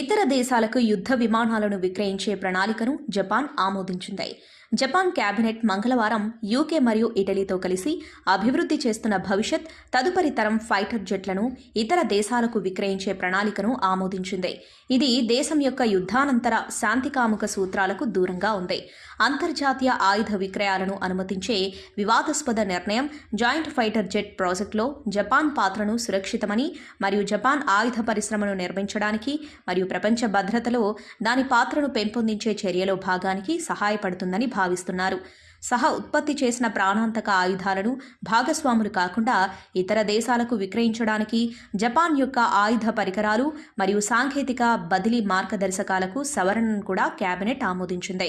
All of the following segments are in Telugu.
ఇతర దేశాలకు యుద్ధ విమానాలను విక్రయించే ప్రణాళికను జపాన్ ఆమోదించింది. జపాన్ కేబినెట్ మంగళవారం యూకే మరియు ఇటలీతో కలిసి అభివృద్ధి చేస్తున్న భవిష్యత్ తదుపరి తరం ఫైటర్ జెట్లను ఇతర దేశాలకు విక్రయించే ప్రణాళికను ఆమోదించింది. ఇది దేశం యొక్క యుద్ధానంతర శాంతికాముక సూత్రాలకు దూరంగా ఉంది. అంతర్జాతీయ ఆయుధ విక్రయాలను అనుమతించే వివాదాస్పద నిర్ణయం జాయింట్ ఫైటర్ జెట్ ప్రాజెక్టులో జపాన్ పాత్రను సురక్షితమని మరియు జపాన్ ఆయుధ పరిశ్రమను నిర్మించడానికి మరియు ప్రపంచ భద్రతలో దాని పాత్రను పెంపొందించే చర్యలో భాగానికి సహాయపడుతుందని భావిస్తున్నారు. సహా ఉత్పత్తి చేసిన ప్రాణాంతక ఆయుధాలను భాగస్వాములు కాకుండా ఇతర దేశాలకు విక్రయించడానికి జపాన్ యొక్క ఆయుధ పరికరాలు మరియు సాంకేతిక బదిలీ మార్గదర్శకాలకు సవరణను కూడా కేబినెట్ ఆమోదించింది.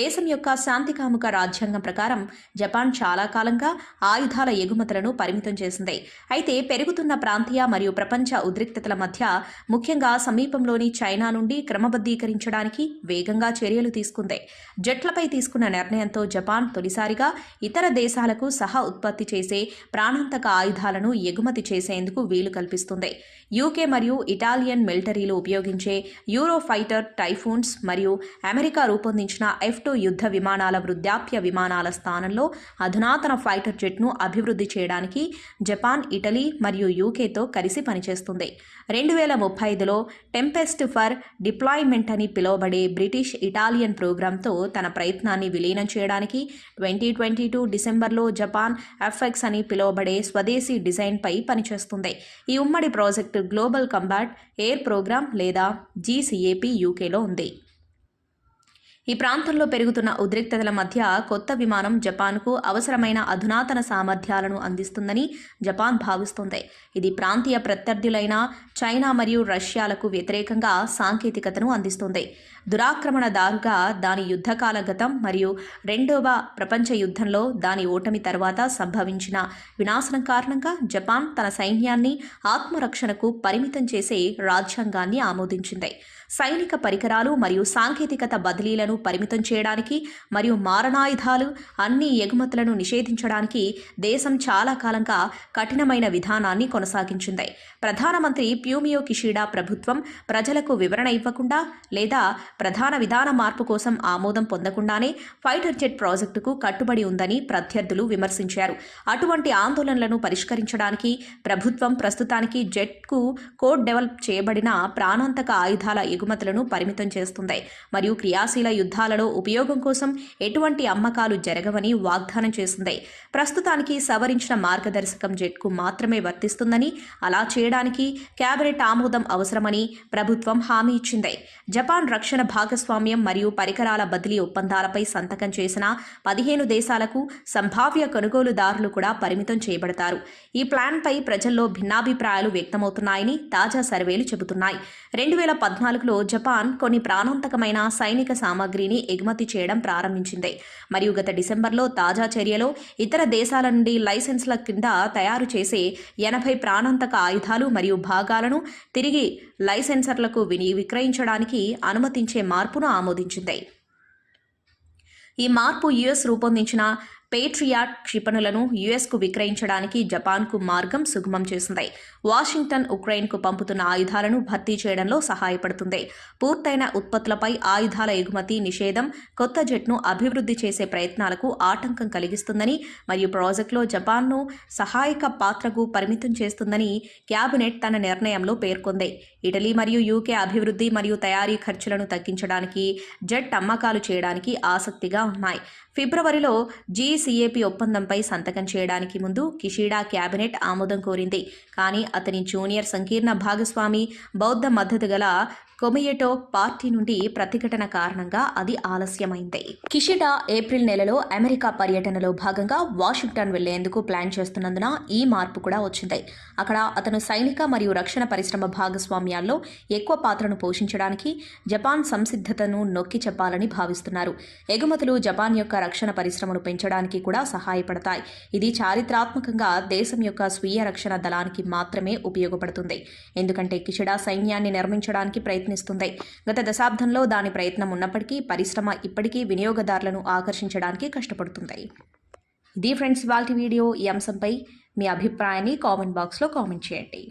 దేశం యొక్క శాంతికాముక రాజ్యాంగం ప్రకారం జపాన్ చాలా కాలంగా ఆయుధాల ఎగుమతులను పరిమితం చేసింది. అయితే పెరుగుతున్న ప్రాంతీయ మరియు ప్రపంచ ఉద్రిక్తతల మధ్య ముఖ్యంగా సమీపంలోని చైనా నుండి క్రమబద్ధీకరించడానికి వేగంగా చర్యలు తీసుకుంది. జట్లపై తీసుకున్న నిర్ణయంతో జపాన్ తొలిసారిగా ఇతర దేశాలకు సహా ఉత్పత్తి చేసే ప్రాణాంతక ఆయుధాలను ఎగుమతి చేసేందుకు వీలు కల్పిస్తుంది. యూకే మరియు ఇటాలియన్ మిలిటరీలు ఉపయోగించే యూరో ఫైటర్ టైఫూన్స్ మరియు అమెరికా రూపొందించిన ఎఫ్ టూ యుద్ధ విమానాల వృద్ధాప్య విమానాల స్థానంలో అధునాతన ఫైటర్ జెట్ను అభివృద్ధి చేయడానికి జపాన్ ఇటలీ మరియు యూకేతో కలిసి పనిచేస్తుంది. రెండు వేల ముప్పై ఐదులో టెంపెస్ట్ ఫర్ డిప్లాయ్మెంట్ అని పిలువబడే బ్రిటిష్ ఇటాలియన్ ప్రోగ్రాంతో తన ప్రయత్నాన్ని విలీనం చేయడానికి ట్వంటీ ట్వంటీ టూ డిసెంబర్లో జపాన్ ఎఫ్ఎక్స్ అని పిలువబడే స్వదేశీ డిజైన్పై పనిచేస్తుంది. ఈ ఉమ్మడి project global combat air programme లేదా జీసీఏపీ యూకేలో ఉంది. ఈ ప్రాంతంలో పెరుగుతున్న ఉద్రిక్తతల మధ్య కొత్త విమానం జపాన్కు అవసరమైన అధునాతన సామర్థ్యాలను అందిస్తుందని జపాన్ భావిస్తోంది. ఇది ప్రాంతీయ ప్రత్యర్థులైన చైనా మరియు రష్యాలకు వ్యతిరేకంగా సాంకేతికతను అందిస్తుంది. దురాక్రమణదారుగా దాని యుద్ధకాల గతం మరియు రెండవ ప్రపంచ యుద్ధంలో దాని ఓటమి తర్వాత సంభవించిన వినాశనం కారణంగా జపాన్ తన సైన్యాన్ని ఆత్మరక్షణకు పరిమితం చేసే రాజ్యాంగాన్ని ఆమోదించింది. సైనిక పరికరాలు మరియు సాంకేతికత బదిలీలను పరిమితం చేయడానికి మరియు మారణాయుధాలు అన్ని ఎగుమతులను నిషేధించడానికి దేశం చాలా కాలంగా కఠినమైన విధానాన్ని కొనసాగించింది. ప్రధానమంత్రి ప్యూమియో కిషిడా ప్రభుత్వం ప్రజలకు వివరణ ఇవ్వకుండా లేదా ప్రధాన విధాన మార్పు కోసం ఆమోదం పొందకుండానే ఫైటర్ జెట్ ప్రాజెక్టుకు కట్టుబడి ఉందని ప్రత్యర్థులు విమర్శించారు. అటువంటి ఆందోళనలను పరిష్కరించడానికి ప్రభుత్వం ప్రస్తుతానికి జెట్కు కోడ్ డెవలప్ చేయబడిన ప్రాణాంతక ఆయుధాల ఎగుమతులను పరిమితం చేస్తుంది. మరియు క్రియాశీల యుద్ధాలలో ఉపయోగం కోసం ఎటువంటి అమ్మకాలు జరగవని వాగ్దానం చేసింది. ప్రస్తుతానికి సవరించిన మార్గదర్శకం జెట్కు మాత్రమే వర్తిస్తుందని అలా చేయడానికి కేబినెట్ ఆమోదం అవసరమని ప్రభుత్వం హామీ ఇచ్చింది. జపాన్ రక్షణ భాగస్వామ్యం మరియు పరికరాల బదిలీ ఒప్పందాలపై సంతకం చేసిన పదిహేను దేశాలకు సంభావ్య కొనుగోలుదారులు కూడా పరిమితం చేయబడతారు. ఈ ప్లాన్పై ప్రజల్లో భిన్నాభిప్రాయాలు వ్యక్తమవుతున్నాయని తాజా సర్వేలు చెబుతున్నాయి. రెండు వేల పద్నాలుగులో జపాన్ కొన్ని ప్రాణాంతకమైన సైనిక సామాగ్రిని ఎగుమతి చేయడం ప్రారంభించింది. మరియు గత డిసెంబర్లో తాజా చర్యలో ఇతర దేశాల నుండి లైసెన్స్ల కింద తయారు చేసే ఎనభై ప్రాణాంతక ఆయుధాలు మరియు భాగాలను తిరిగి లైసెన్సర్లకు విని విక్రయించడానికి అనుమతించే మార్పును ఆమోదించింది. ఈ మార్పు యుఎస్ రూపొందించిన పేట్రియాట్ క్షిపణులను యుఎస్కు విక్రయించడానికి జపాన్కు మార్గం సుగమం చేసింది. వాషింగ్టన్ ఉక్రెయిన్కు పంపుతున్న ఆయుధాలను భర్తీ చేయడంలో సహాయపడుతుంది. పూర్తయిన ఉత్పత్తులపై ఆయుధాల ఎగుమతి నిషేధం కొత్త జెట్ను అభివృద్ధి చేసే ప్రయత్నాలకు ఆటంకం కలిగిస్తుందని మరియు ప్రాజెక్టులో జపాన్ను సహాయక పాత్రకు పరిమితం చేస్తుందని క్యాబినెట్ తన నిర్ణయంలో పేర్కొంది. ఇటలీ మరియు యూకే అభివృద్ధి మరియు తయారీ ఖర్చులను తగ్గించడానికి జెట్ అమ్మకాలు చేయడానికి ఆసక్తిగా ఉన్నాయి. ఫిబ్రవరిలో జీ జీసీఏపీ ఒప్పందంపై సంతకం చేయడానికి ముందు కిషిడా క్యాబినెట్ ఆమోదం కోరింది. కానీ అతని జూనియర్ సంకీర్ణ భాగస్వామి బౌద్ధ మద్దతు గల కొమియటో పార్టీ నుండి ప్రతిఘటన కారణంగా అది ఆలస్యమైంది. కిషిడా ఏప్రిల్ నెలలో అమెరికా పర్యటనలో భాగంగా వాషింగ్టన్ వెళ్ళేందుకు ప్లాన్ చేస్తున్నందున ఈ మార్పు కూడా వచ్చింది. అక్కడ అతను సైనిక మరియు రక్షణ పరిశ్రమ భాగస్వామ్యాల్లో ఎక్కువ పాత్రను పోషించడానికి జపాన్ సంసిద్ధతను నొక్కి చెప్పాలని భావిస్తున్నారు. ఎగుమతులు జపాన్ యొక్క రక్షణ పరిశ్రమను పెంచడానికి కూడా సహాయపడతాయి. ఇది చారిత్రాత్మకంగా దేశం యొక్క స్వీయ రక్షణ దళానికి మాత్రమే ఉపయోగపడుతుంది. ఎందుకంటే కిషిడా సైన్యాన్ని నిర్మించడానికి ప్రయత్నిస్తుంది. గత దశాబ్దంలో దాని ప్రయత్నం ఉన్నప్పటికీ పరిశ్రమ ఇప్పటికీ వినియోగదారులను ఆకర్షించడానికి కష్టపడుతుంది. ఇది ఫ్రెండ్స్ వాల్టి వీడియో. ఈ అంశంపై మీ అభిప్రాయాన్ని కామెంట్ బాక్స్లో కామెంట్ చేయండి.